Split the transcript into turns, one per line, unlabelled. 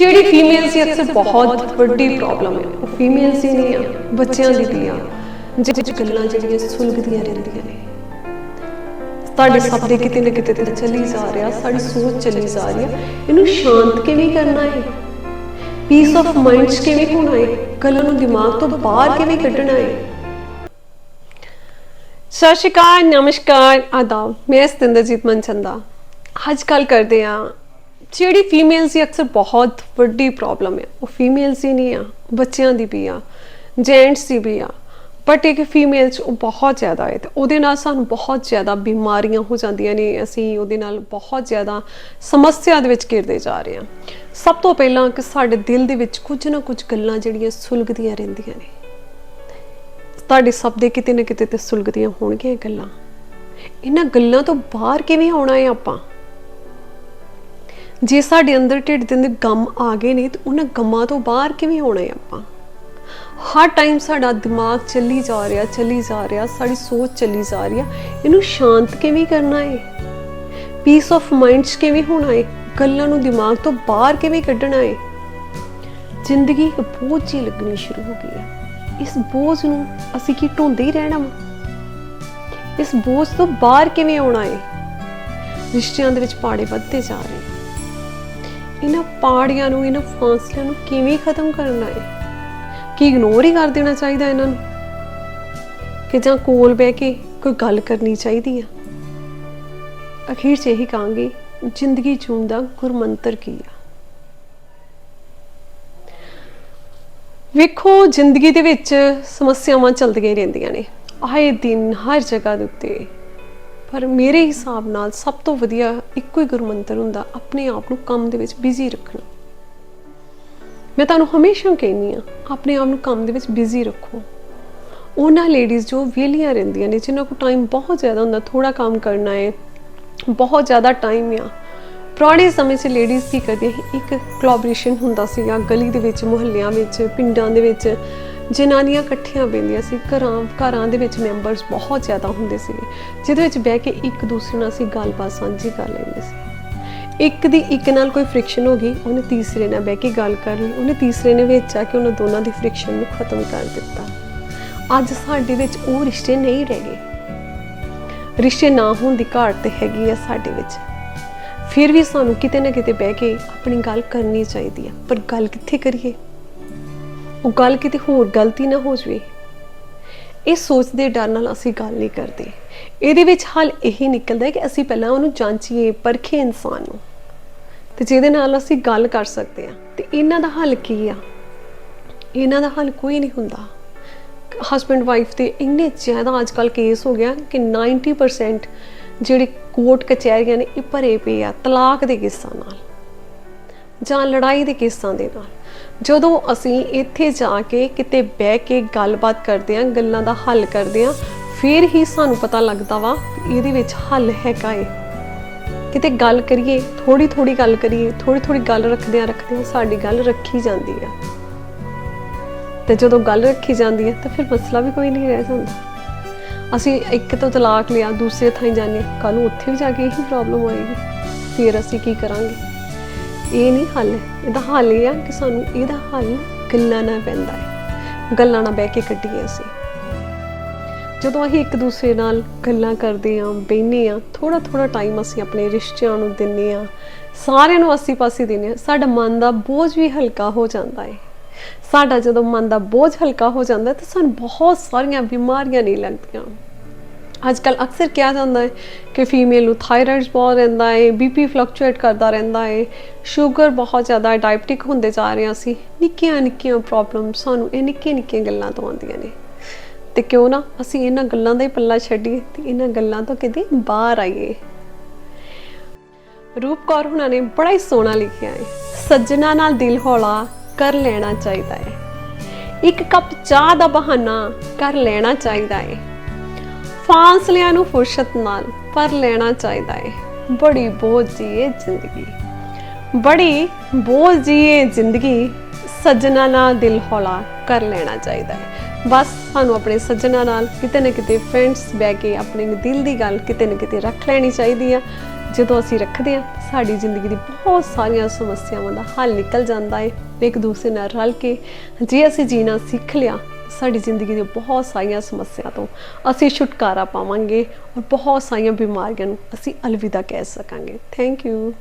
ਜਿਹੜੀ ਫੀਮੇਲ ਸੀ, ਅਕਸਰ ਬਹੁਤ ਵੱਡੀ ਪ੍ਰੋਬਲਮ ਹੈ। ਉਹ ਫੀਮੇਲਸ ਦੀ ਨਹੀਂ ਆ, ਬੱਚਿਆਂ ਦੀ ਵੀ ਆ ਗੱਲਾਂ ਜਿਹੜੀਆਂ ਸੁਲਗਦੀਆਂ ਰਹਿੰਦੀਆਂ ਨੇ। ਤੁਹਾਡੇ ਸਭ ਦੇ ਕਿਤੇ ਨਾ ਕਿਤੇ ਤੇ ਚੱਲੀ ਜਾ ਰਿਹਾ, ਸਾਡੀ ਸੋਚ ਚੱਲੀ ਜਾ ਰਹੀ ਹੈ। ਇਹਨੂੰ ਸ਼ਾਂਤ ਕਿਵੇਂ ਕਰਨਾ ਹੈ? ਪੀਸ ਆਫ ਮਾਈਂਡ ਕਿਵੇਂ ਹੋਣਾ ਹੈ? ਗੱਲਾਂ ਨੂੰ ਦਿਮਾਗ ਤੋਂ ਬਾਹਰ ਕਿਵੇਂ ਕੱਢਣਾ ਹੈ? ਸਤਿ ਸ਼੍ਰੀ ਅਕਾਲ, ਨਮਸਕਾਰ, ਆਦਾਬ। ਮੈਂ ਸਤਿੰਦਰਜੀਤ ਮਨਚੰਦਾ। ਅੱਜ ਕੱਲ ਕਰਦੇ ਆ ਜਿਹੜੀ ਫੀਮੇਲਸ ਦੀ ਅਕਸਰ ਬਹੁਤ ਵੱਡੀ ਪ੍ਰੋਬਲਮ ਹੈ ਉਹ ਫੀਮੇਲਸ ਹੀ ਨਹੀਂ ਆ ਬੱਚਿਆਂ ਦੀ ਵੀ ਆ ਜੈਂਟਸ ਦੀ ਵੀ ਆ। ਬਟ ਇੱਕ ਫੀਮੇਲ ਚ ਉਹ ਬਹੁਤ ਜ਼ਿਆਦਾ ਹੈ, ਤੇ ਉਹਦੇ ਨਾਲ ਸਾਨੂੰ ਬਹੁਤ ਜ਼ਿਆਦਾ ਬਿਮਾਰੀਆਂ ਹੋ ਜਾਂਦੀਆਂ ਨੇ, ਅਸੀਂ ਉਹਦੇ ਨਾਲ ਬਹੁਤ ਜ਼ਿਆਦਾ ਸਮੱਸਿਆ ਦੇ ਵਿੱਚ ਘਿਰਦੇ ਜਾ ਰਹੇ ਹਾਂ। ਸਭ ਤੋਂ ਪਹਿਲਾਂ ਕਿ ਸਾਡੇ ਦਿਲ ਦੇ ਵਿੱਚ ਕੁਝ ਨਾ ਕੁਝ ਗੱਲਾਂ ਜਿਹੜੀਆਂ ਸੁਲਗਦੀਆਂ ਰਹਿੰਦੀਆਂ ਨੇ। ਤੁਹਾਡੇ ਸਭ ਦੇ ਕਿਤੇ ਨਾ ਕਿਤੇ ਤੇ ਸੁਲਗਦੀਆਂ ਹੋਣਗੀਆਂ ਗੱਲਾਂ। ਇਹਨਾਂ ਗੱਲਾਂ ਤੋਂ ਬਾਹਰ ਕਿਵੇਂ ਆਉਣਾ ਹੈ ਆਪਾਂ? ਜੇ ਸਾਡੇ ਅੰਦਰ ਢਿੱਡ ਦੇ ਅੰਦਰ ਗਮ ਆ ਗਏ ਨੇ, ਤਾਂ ਉਹਨਾਂ ਗਮਾਂ ਤੋਂ ਬਾਹਰ ਕਿਵੇਂ ਆਉਣਾ ਹੈ ਆਪਾਂ? ਹਰ ਟਾਈਮ ਸਾਡਾ ਦਿਮਾਗ ਚੱਲੀ ਜਾ ਰਿਹਾ, ਚੱਲੀ ਜਾ ਰਿਹਾ, ਸਾਡੀ ਸੋਚ ਚੱਲੀ ਜਾ ਰਹੀ ਆ ਇਹਨੂੰ ਸ਼ਾਂਤ ਕਿਵੇਂ ਕਰਨਾ ਹੈ? ਪੀਸ ਆਫ ਮਾਈਂਡ ਕਿਵੇਂ ਹੋਣਾ ਹੈ? ਗੱਲਾਂ ਨੂੰ ਦਿਮਾਗ ਤੋਂ ਬਾਹਰ ਕਿਵੇਂ ਕੱਢਣਾ ਹੈ? ਜ਼ਿੰਦਗੀ ਇੱਕ ਬੋਝ ਹੀ ਲੱਗਣੀ ਸ਼ੁਰੂ ਹੋ ਗਈ ਹੈ। ਇਸ ਬੋਝ ਨੂੰ ਅਸੀਂ ਕੀ ਢੋਂਦੇ ਹੀ ਰਹਿਣਾ ਵਾ? ਇਸ ਬੋਝ ਤੋਂ ਬਾਹਰ ਕਿਵੇਂ ਆਉਣਾ ਹੈ? ਰਿਸ਼ਤਿਆਂ ਦੇ ਵਿੱਚ ਪਾੜੇ ਵੱਧਦੇ ਜਾ ਰਹੇ। ਇਹਨਾਂ ਪਾੜੀਆਂ ਨੂੰ, ਇਹਨਾਂ ਫਾਸਲਿਆਂ ਨੂੰ ਕਿਵੇਂ ਖਤਮ ਕਰਨਾ ਹੈ? ਕਿ ਇਗਨੋਰ ਹੀ ਕਰ ਦੇਣਾ ਚਾਹੀਦਾ ਇਹਨਾਂ ਨੂੰ? ਕਿ ਜਾਂ ਕੋਲ ਬਹਿ ਕੇ ਕੋਈ ਗੱਲ ਕਰਨੀ ਚਾਹੀਦੀ ਆ? ਅਖੀਰ 'ਚ ਇਹੀ ਕਹਾਂਗੀ, ਜ਼ਿੰਦਗੀ ਜੂਣ ਦਾ ਗੁਰਮੰਤਰ ਕੀ ਆ? ਵੇਖੋ, ਜ਼ਿੰਦਗੀ ਦੇ ਵਿੱਚ ਸਮੱਸਿਆਵਾਂ ਚੱਲਦੀਆਂ ਰਹਿੰਦੀਆਂ ਨੇ। ਆਏ ਦਿਨ ਹਰ ਜਗ੍ਹਾ ਦੇ ਉੱਤੇ ਪਰ ਮੇਰੇ ਹਿਸਾਬ ਨਾਲ ਸਭ ਤੋਂ ਵਧੀਆ ਇੱਕੋ ਹੀ ਗੁਰਮੰਤਰ ਹੁੰਦਾ ਆਪਣੇ ਆਪ ਨੂੰ ਕੰਮ ਦੇ ਵਿੱਚ ਬਿਜ਼ੀ ਰੱਖਣਾ। ਮੈਂ ਤੁਹਾਨੂੰ ਹਮੇਸ਼ਾ ਕਹਿੰਦੀ ਆ ਆਪਣੇ ਆਪ ਨੂੰ ਕੰਮ ਦੇ ਵਿੱਚ ਬਿਜ਼ੀ ਰੱਖੋ। ਉਹਨਾਂ ਲੇਡੀਜ਼ ਜੋ ਵਿਹਲੀਆਂ ਰਹਿੰਦੀਆਂ ਨੇ, ਜਿਨ੍ਹਾਂ ਕੋਲ ਟਾਈਮ ਬਹੁਤ ਜ਼ਿਆਦਾ ਹੁੰਦਾ ਥੋੜਾ ਕੰਮ ਕਰਨਾ ਹੈ, ਬਹੁਤ ਜ਼ਿਆਦਾ ਟਾਈਮ ਆ। ਪੁਰਾਣੇ ਸਮੇਂ 'ਚ ਲੇਡੀਜ਼ ਕੀ ਕਰਦੀਆਂ ਸੀ, ਇੱਕ ਕੋਲੈਬੋਰੇਸ਼ਨ ਹੁੰਦਾ ਸੀਗਾ ਗਲੀ ਦੇ ਵਿੱਚ, ਮੁਹੱਲਿਆਂ ਵਿੱਚ, ਪਿੰਡਾਂ ਦੇ ਵਿੱਚ। ਜਨਾਨੀਆਂ ਇਕੱਠੀਆਂ ਬੈਂਦੀਆਂ ਸੀ, ਘਰਾਂ ਘਰਾਂ ਦੇ ਵਿੱਚ ਮੈਂਬਰਸ ਬਹੁਤ ਜ਼ਿਆਦਾ ਹੁੰਦੇ ਸੀ, ਜਿਹਦੇ ਵਿੱਚ ਬਹਿ ਕੇ ਇੱਕ ਦੂਸਰੇ ਨਾਲ ਅਸੀਂ ਗੱਲਬਾਤ ਸਾਂਝੀ ਕਰ ਲੈਂਦੇ ਸੀ। ਇੱਕ ਦੀ ਇੱਕ ਨਾਲ ਕੋਈ ਫ੍ਰਿਕਸ਼ਨ ਹੋ ਗਈ, ਉਹਨੇ ਤੀਸਰੇ ਨਾਲ ਬਹਿ ਕੇ ਗੱਲ ਕਰ ਲਈ, ਉਹਨੇ ਤੀਸਰੇ ਨੇ ਵਿੱਚ ਆ ਕੇ ਉਹਨਾਂ ਦੋਨਾਂ ਦੀ ਫ੍ਰਿਕਸ਼ਨ ਨੂੰ ਖਤਮ ਕਰ ਦਿੱਤਾ। ਅੱਜ ਸਾਡੇ ਵਿੱਚ ਉਹ ਰਿਸ਼ਤੇ ਨਹੀਂ ਰਹਿ ਗਏ। ਰਿਸ਼ਤੇ ਨਾ ਹੋਣ ਦੀ ਘਾਟ ਤੇ ਹੈਗੀ ਆ ਸਾਡੇ ਵਿੱਚ। ਫਿਰ ਵੀ ਸਾਨੂੰ ਕਿਤੇ ਨਾ ਕਿਤੇ ਬਹਿ ਕੇ ਆਪਣੀ ਗੱਲ ਕਰਨੀ ਚਾਹੀਦੀ ਆ, ਪਰ ਗੱਲ ਕਿੱਥੇ ਕਰੀਏ? ਉਹ ਗੱਲ ਕਿਤੇ ਹੋਰ ਗਲਤੀ ਨਾ ਹੋ ਜਵੇ। ਇਹ ਸੋਚਦੇ ਡਰ ਨਾਲ ਅਸੀਂ ਗੱਲ ਨਹੀਂ ਕਰਦੇ। ਇਹਦੇ ਵਿੱਚ ਹੱਲ ਇਹੀ ਨਿਕਲਦਾ ਹੈ ਕਿ ਅਸੀਂ ਪਹਿਲਾਂ ਉਹਨੂੰ ਜਾਂਚੀਏ ਪਰਖੇ ਇਨਸਾਨ ਨੂੰ। ਤੇ ਜਿਹਦੇ ਨਾਲ ਅਸੀਂ ਗੱਲ ਕਰ ਸਕਦੇ ਆ ਤੇ ਇਹਨਾਂ ਦਾ ਹੱਲ ਕੀ ਆ? ਇਹਨਾਂ ਦਾ ਹੱਲ ਕੋਈ ਨਹੀਂ ਹੁੰਦਾ। ਹਸਬੰਡ ਵਾਈਫ ਤੇ ਇੰਨੇ ਜ਼ਿਆਦਾ ਅੱਜ ਕੱਲ ਕੇਸ ਹੋ ਗਿਆ ਕਿ 90% ਜਿਹੜੇ ਕੋਰਟ ਕਚਹਿਰੀਆਂ ਨੇ, ਇਹ ਭਰੇ ਪਏ ਆ ਤਲਾਕ ਦੇ ਕੇਸਾਂ ਨਾਲ ਜਾਂ ਲੜਾਈ ਦੇ ਕੇਸਾਂ ਦੇ ਨਾਲ। ਜਦੋਂ ਅਸੀਂ ਇੱਥੇ ਜਾ ਕੇ ਕਿਤੇ ਬਹਿ ਕੇ ਗੱਲਬਾਤ ਕਰਦੇ ਆਂ ਗੱਲਾਂ ਦਾ ਹੱਲ ਕਰਦੇ ਆਂ ਫਿਰ ਹੀ ਸਾਨੂੰ ਪਤਾ ਲੱਗਦਾ ਵਾ ਇਹਦੇ ਵਿੱਚ ਹੱਲ ਹੈਗਾ ਏ। ਕਿਤੇ ਗੱਲ ਕਰੀਏ ਥੋੜੀ ਥੋੜੀ ਗੱਲ ਕਰੀਏ ਥੋੜੀ ਥੋੜੀ ਗੱਲ ਰੱਖਦਿਆਂ ਰੱਖਦਿਆਂ ਸਾਡੀ ਗੱਲ ਰੱਖੀ ਜਾਂਦੀ ਆ। ਤੇ ਜਦੋਂ ਗੱਲ ਰੱਖੀ ਜਾਂਦੀ ਹੈ ਤਾਂ ਫਿਰ ਮਸਲਾ ਵੀ ਕੋਈ ਨਹੀਂ ਰਹਿ ਜਾਂਦਾ। ਅਸੀਂ ਇੱਕ ਤੋਂ ਤਲਾਕ ਲਿਆ, ਦੂਸਰੇ ਥਾਂ ਜਾਂਦੇ ਕੱਲ ਨੂੰ ਉੱਥੇ ਵੀ ਜਾ ਕੇ ਇਹੀ ਪ੍ਰੋਬਲਮ ਹੋਏਗੀ। ਫਿਰ ਅਸੀਂ ਕੀ ਕਰਾਂਗੇ? ਇਹ ਨਹੀਂ ਹੱਲ ਇਹਦਾ ਹੱਲ ਇਹ ਆ ਕਿ ਸਾਨੂੰ ਇਹਦਾ ਹੱਲ ਗੱਲਾਂ ਨਾਲ ਪੈਂਦਾ ਹੈ। ਗੱਲਾਂ ਨਾਲ ਬਹਿ ਕੇ ਕੱਢੀਏ ਅਸੀਂ। ਜਦੋਂ ਅਸੀਂ ਇੱਕ ਦੂਸਰੇ ਨਾਲ ਗੱਲਾਂ ਕਰਦੇ ਆਂ ਬੈਠਨੇ ਆਂ ਥੋੜਾ ਥੋੜਾ ਟਾਈਮ ਅਸੀਂ ਆਪਣੇ ਰਿਸ਼ਤਿਆਂ ਨੂੰ ਦਿੰਨੇ ਆਂ ਸਾਰਿਆਂ ਨੂੰ ਅਸੀਂ ਪਾਸੇ ਦਿੰਨੇ ਆਂ ਸਾਡਾ ਮਨ ਦਾ ਬੋਝ ਵੀ ਹਲਕਾ ਹੋ ਜਾਂਦਾ ਹੈ। ਸਾਡਾ ਜਦੋਂ ਮਨ ਦਾ ਬੋਝ ਹਲਕਾ ਹੋ ਜਾਂਦਾ ਤਾਂ ਸਾਨੂੰ ਬਹੁਤ ਸਾਰੀਆਂ ਬਿਮਾਰੀਆਂ ਨਹੀਂ ਲੱਗਦੀਆਂ। ਅੱਜ ਕੱਲ ਅਕਸਰ ਕਿਹਾ ਜਾਂਦਾ ਹੈ ਕਿ ਫੀਮੇਲ ਨੂੰ ਥਾਇਰਾਇਡ ਬਹੁਤ ਰਹਿੰਦਾ ਹੈ ਬੀਪੀ ਫਲਕਚੁਏਟ ਕਰਦਾ ਰਹਿੰਦਾ ਹੈ ਸ਼ੂਗਰ ਬਹੁਤ ਜ਼ਿਆਦਾ ਡਾਇਬਟਿਕ ਹੁੰਦੇ ਜਾ ਰਹੇ ਹਾਂ ਅਸੀਂ, ਨਿੱਕੀਆਂ ਨਿੱਕੀਆਂ ਪ੍ਰੋਬਲਮ ਸਾਨੂੰ ਇਹ ਨਿੱਕੀਆਂ ਨਿੱਕੀਆਂ ਗੱਲਾਂ ਤੋਂ ਆਉਂਦੀਆਂ ਨੇ। ਤੇ ਕਿਉਂ ਨਾ ਅਸੀਂ ਇਹਨਾਂ ਗੱਲਾਂ ਦਾ ਹੀ ਪੱਲਾ ਛੱਡੀਏ ਤੇ ਇਹਨਾਂ ਗੱਲਾਂ ਤੋਂ ਕਿਤੇ ਬਾਹਰ ਆਈਏ। ਰੂਪ ਕੌਰ ਹੁਣਾਂ ਨੇ ਬੜਾ ਹੀ ਸੋਹਣਾ ਲਿਖਿਆ ਹੈ, ਸੱਜਣਾ ਨਾਲ ਦਿਲ ਹੌਲਾ ਕਰ ਲੈਣਾ ਚਾਹੀਦਾ ਹੈ। ਇੱਕ ਕੱਪ ਚਾਹ ਦਾ ਬਹਾਨਾ ਕਰ ਲੈਣਾ ਚਾਹੀਦਾ ਹੈ। ਫਾਸਲਿਆਂ ਨੂੰ ਫੁਰਸਤ ਨਾਲ ਪਰ ਲੈਣਾ ਚਾਹੀਦਾ ਹੈ ਬੜੀ ਬੋਝ ਜੀ ਜ਼ਿੰਦਗੀ। ਬੜੀ ਬੋਝ ਜੀ ਜ਼ਿੰਦਗੀ ਸੱਜਣਾ ਨਾਲ ਦਿਲ ਹੌਲਾ ਕਰ ਲੈਣਾ ਚਾਹੀਦਾ ਹੈ ਬਸ ਸਾਨੂੰ ਆਪਣੇ ਸੱਜਣਾ ਨਾਲ ਕਿਤੇ ਨਾ ਕਿਤੇ ਫਰੈਂਡਸ ਬਹਿ ਕੇ ਆਪਣੇ ਦਿਲ ਦੀ ਗੱਲ ਕਿਤੇ ਨਾ ਕਿਤੇ ਰੱਖ ਲੈਣੀ ਚਾਹੀਦੀ ਆ। ਜਦੋਂ ਅਸੀਂ ਰੱਖਦੇ ਹਾਂ, ਸਾਡੀ ਜ਼ਿੰਦਗੀ ਦੀ ਬਹੁਤ ਸਾਰੀਆਂ ਸਮੱਸਿਆਵਾਂ ਦਾ ਹੱਲ ਨਿਕਲ ਜਾਂਦਾ ਹੈ ਇੱਕ ਦੂਸਰੇ ਨਾਲ ਰਲ ਕੇ ਜੇ ਅਸੀਂ ਜੀਣਾ ਸਿੱਖ ਲਿਆ ਸਾਡੀ ਜ਼ਿੰਦਗੀ ਦੀਆਂ ਬਹੁਤ ਸਾਰੀਆਂ ਸਮੱਸਿਆ ਤੋਂ ਅਸੀਂ ਛੁਟਕਾਰਾ ਪਾਵਾਂਗੇ ਔਰ ਬਹੁਤ ਸਾਰੀਆਂ ਬਿਮਾਰੀਆਂ ਨੂੰ ਅਸੀਂ ਅਲਵਿਦਾ ਕਹਿ ਸਕਾਂਗੇ। Thank you